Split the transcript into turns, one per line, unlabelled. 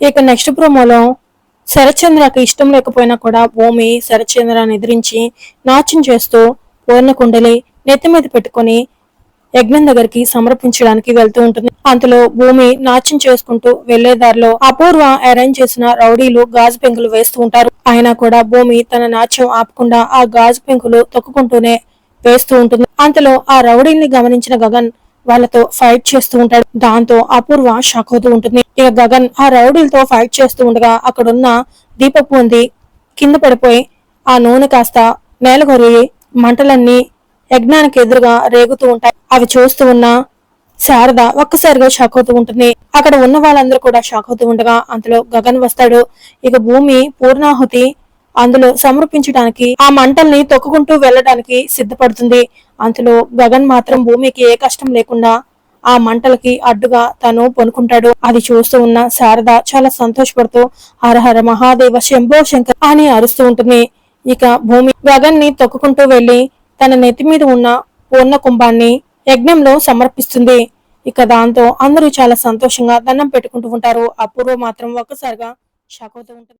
ఇక నెక్స్ట్ ప్రోమోలో శరచంద్రకి ఇష్టం లేకపోయినా కూడా భూమి శరచంద్రని ఎదిరించి నాట్యం చేస్తూ పూర్ణకుండలి నెత్తి మీద పెట్టుకొని యజ్ఞం దగ్గరికి సమర్పించడానికి వెళ్తూ ఉంటుంది. అంతలో భూమి నాట్యం చేసుకుంటూ వెళ్ళే దారిలో అపూర్వ అరేంజ్ చేసిన రౌడీలు గాజు పెంకులు వేస్తూ ఉంటారు. అయినా కూడా భూమి తన నాట్యం ఆపకుండా ఆ గాజు పెంకులు తొక్కుకుంటూనే వేస్తూ ఉంటుంది. అంతలో ఆ రౌడీల్ని గమనించిన గగన్ వాళ్ళతో ఫైట్ చేస్తూ ఉంటాడు. దాంతో అపూర్వ షాక్ అవుతూ ఉంటుంది. ఇక గగన్ ఆ రౌడీలతో ఫైట్ చేస్తూ ఉండగా అక్కడున్న దీపపు ఉంది కింద పడిపోయి ఆ నూనె కాస్త నేలగొరి మంటలన్నీ యజ్ఞానికి ఎదురుగా రేగుతూ ఉంటాయి. అవి చూస్తూ ఉన్న శారద ఒక్కసారిగా షాక్ అవుతూ ఉంటుంది. అక్కడ ఉన్న వాళ్ళందరూ కూడా షాక్ అవుతూ ఉండగా అంతలో గగన్ వస్తాడు. ఇక భూమి పూర్ణాహుతి అందులో సమర్పించడానికి ఆ మంటల్ని తొక్కుకుంటూ వెళ్ళడానికి సిద్ధపడుతుంది. అందులో గగన్ మాత్రం భూమికి ఏ కష్టం లేకుండా ఆ మంటలకి అడ్డుగా తను పొనుకుంటాడు. అది చూస్తూ ఉన్న శారద చాలా సంతోషపడుతూ హరహర మహాదేవ శంభో శంకర్ అని అరుస్తూ ఉంటుంది. ఇక భూమి గగన్ని తొక్కుకుంటూ వెళ్ళి తన నెత్తి మీద ఉన్న పూర్ణ కుంభాన్ని యజ్ఞంలో సమర్పిస్తుంది. ఇక దాంతో అందరూ చాలా సంతోషంగా దండం పెట్టుకుంటూ ఉంటారు. అపూర్వ మాత్రం ఒక్కసారిగా షాక్ అవుతూ ఉంటుంది.